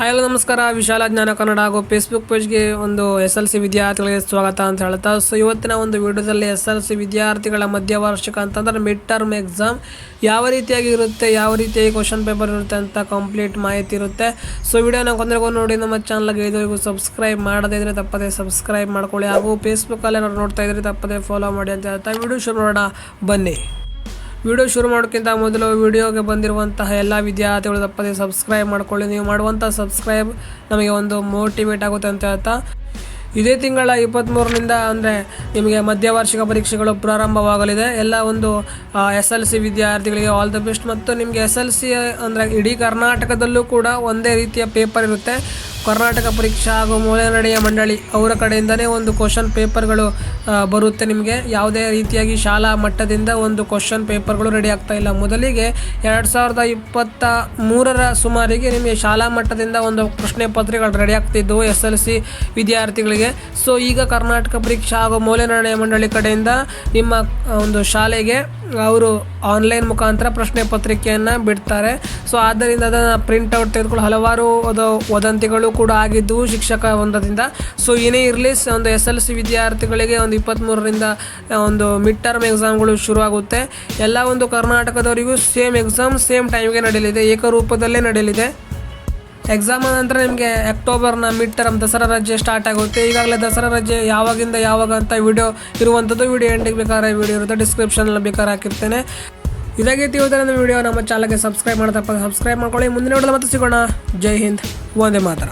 Hi hello ನಮಸ್ಕಾರ. ವಿಶಾಲ ಜ್ಞಾನ ಕನ್ನಡ ಹಾಗೂ ಫೇಸ್ಬುಕ್ ಪೇಜ್ಗೆ ಒಂದು ಎಸ್ ಎಲ್ ಸಿ ವಿದ್ಯಾರ್ಥಿಗಳಿಗೆ ಸ್ವಾಗತ ಅಂತ ಹೇಳ್ತಾ. ಸೊ ಇವತ್ತಿನ ಒಂದು ವಿಡಿಯೋದಲ್ಲಿ ಎಸ್ ಎಲ್ ಸಿ ವಿದ್ಯಾರ್ಥಿಗಳ ಮಧ್ಯವಾರ್ಷಿಕ ಅಂತಂದ್ರೆ ಮಿಡ್ ಟರ್ಮ್ ಎಕ್ಸಾಮ್ ಯಾವ ರೀತಿಯಾಗಿ ಇರುತ್ತೆ, ಯಾವ ರೀತಿಯಾಗಿ ಕ್ವಶನ್ ಪೇಪರ್ ಇರುತ್ತೆ ಅಂತ ಕಂಪ್ಲೀಟ್ ಮಾಹಿತಿ ಇರುತ್ತೆ. ಸೊ ವಿಡಿಯೋನ ಕೊಂದರೆಗೂ ನೋಡಿ. ನಮ್ಮ ಚಾನಲ್ಗೆ ಇದುವರೆಗೂ ಸಬ್ಸ್ಕ್ರೈಬ್ ಮಾಡದೇ ಇದ್ರೆ ತಪ್ಪದೇ ಸಬ್ಸ್ಕ್ರೈಬ್ ಮಾಡ್ಕೊಳ್ಳಿ. ಹಾಗೂ ಫೇಸ್ಬುಕ್ಕಲ್ಲಿ ನೋಡ್ತಾ ಇದ್ರೆ ತಪ್ಪದೇ ಫಾಲೋ ಮಾಡಿ ಅಂತ ಹೇಳ್ತಾ. ವಿಡಿಯೋ ಶುರು ಮಾಡೋಣ. ಬನ್ನಿ. ವಿಡಿಯೋ ಶುರು ಮಾಡೋಕ್ಕಿಂತ ಮೊದಲು ವಿಡಿಯೋಗೆ ಬಂದಿರುವಂತಹ ಎಲ್ಲ ವಿದ್ಯಾರ್ಥಿಗಳು ತಪ್ಪದೆ ಸಬ್ಸ್ಕ್ರೈಬ್ ಮಾಡ್ಕೊಳ್ಳಿ. ನೀವು ಮಾಡುವಂಥ ಸಬ್ಸ್ಕ್ರೈಬ್ ನಮಗೆ ಒಂದು ಮೋಟಿವೇಟ್ ಆಗುತ್ತೆ ಅಂತ ಹೇಳ್ತಾ ಇದೇ ತಿಂಗಳ ಇಪ್ಪತ್ತ್ಮೂರರಿಂದ ಅಂದರೆ ನಿಮಗೆ ಮಧ್ಯವಾರ್ಷಿಕ ಪರೀಕ್ಷೆಗಳು ಪ್ರಾರಂಭವಾಗಲಿದೆ. ಎಲ್ಲ ಒಂದು ಎಸ್ ಎಲ್ ಸಿ ವಿದ್ಯಾರ್ಥಿಗಳಿಗೆ ಆಲ್ ದ ಬೆಸ್ಟ್ ಮತ್ತು ನಿಮಗೆ ಎಸ್ ಎಲ್ ಸಿ ಅಂದರೆ ಇಡೀ ಕರ್ನಾಟಕದಲ್ಲೂ ಕೂಡ ಒಂದೇ ರೀತಿಯ ಪೇಪರ್ ಇರುತ್ತೆ. ಕರ್ನಾಟಕ ಪರೀಕ್ಷಾ ಹಾಗೂ ನಡೆಯ ಮಂಡಳಿ ಅವರ ಕಡೆಯಿಂದನೇ ಒಂದು ಕ್ವಶನ್ ಪೇಪರ್ಗಳು ಬರುತ್ತೆ ನಿಮಗೆ. ಯಾವುದೇ ರೀತಿಯಾಗಿ ಶಾಲಾ ಮಟ್ಟದಿಂದ ಒಂದು ಕ್ವಶನ್ ಪೇಪರ್ಗಳು ರೆಡಿ ಆಗ್ತಾ ಇಲ್ಲ. ಮೊದಲಿಗೆ ಎರಡು ಸಾವಿರದ ಇಪ್ಪತ್ತ ಮೂರರ ಸುಮಾರಿಗೆ ನಿಮಗೆ ಶಾಲಾ ಮಟ್ಟದಿಂದ ಒಂದು ಪ್ರಶ್ನೆ ಪತ್ರಿಕೆಗಳು ರೆಡಿ ಆಗ್ತಿದ್ದವು. ಎಸ್ ಎಲ್ ಸಿ ವಿದ್ಯಾರ್ಥಿಗಳಿಗೆ ಸೊ ಈಗ ಕರ್ನಾಟಕ ಪರೀಕ್ಷಾ ಹಾಗೂ ಮೌಲ್ಯನಿರ್ಣಯ ಮಂಡಳಿ ಕಡೆಯಿಂದ ನಿಮ್ಮ ಒಂದು ಶಾಲೆಗೆ ಅವರು ಆನ್ಲೈನ್ ಮುಖಾಂತರ ಪ್ರಶ್ನೆ ಪತ್ರಿಕೆಯನ್ನು ಬಿಡ್ತಾರೆ. ಸೊ ಆದ್ದರಿಂದ ಅದನ್ನು ಪ್ರಿಂಟ್ಔಟ್ ತೆಗೆದುಕೊಂಡು ಹಲವಾರು ವದಂತಿಗಳು ಕೂಡ ಆಗಿದ್ದವು ಶಿಕ್ಷಕ ಒಂದದಿಂದ ಸೊ ಏನೇ ಇರಲಿ ಒಂದು ಎಸ್ ಎಲ್ ಸಿ ವಿದ್ಯಾರ್ಥಿಗಳಿಗೆ ಒಂದು ಇಪ್ಪತ್ತ್ಮೂರರಿಂದ ಒಂದು ಮಿಡ್ ಟರ್ಮ್ ಎಕ್ಸಾಮ್ಗಳು ಶುರುವಾಗುತ್ತೆ. ಎಲ್ಲ ಒಂದು ಕರ್ನಾಟಕದವರಿಗೂ ಸೇಮ್ ಎಕ್ಸಾಮ್ ಸೇಮ್ ಟೈಮ್ಗೆ ನಡೆಯಲಿದೆ, ಏಕರೂಪದಲ್ಲೇ ನಡೆಯಲಿದೆ. ಎಕ್ಸಾಮ್ ನಂತರ ನಿಮಗೆ ಅಕ್ಟೋಬರ್ನ ಮಿಡ್ ಟರ್ಮ್ ದಸರಾ ರಜೆ ಸ್ಟಾರ್ಟ್ ಆಗುತ್ತೆ. ಈಗಾಗಲೇ ದಸರಾ ರಜೆ ಯಾವಾಗಿಂದ ಯಾವಾಗ ಅಂತ ವಿಡಿಯೋ ಇರುವಂಥದ್ದು ವಿಡಿಯೋ ಎಂಡಿಗೆ ಬೇಕಾದ್ರೆ ವಿಡಿಯೋ ಇರುತ್ತೆ. ಡಿಸ್ಕ್ರಿಪ್ಷನಲ್ಲಿ ಬೇಕಾದ್ರೆ ಹಾಕಿರ್ತೇನೆ. ಇದಾಗಿ ತಿಳಿಯುತ್ತಾರೆ ವಿಡಿಯೋ ನಮ್ಮ ಚಾನಲ್ಗೆ ಸಬ್ಸ್ಕ್ರೈಬ್ ಮಾಡ್ತಪ್ಪ ಸಬ್ಸ್ಕ್ರೈಬ್ ಮಾಡ್ಕೊಳ್ಳಿ. ಮುಂದಿನ ವಿಡಿಯೋದಲ್ಲಿ ಮತ್ತೆ ಸಿಗೋಣ. ಜೈ ಹಿಂದ್. ಒಂದೇ ಮಾತ್ರ.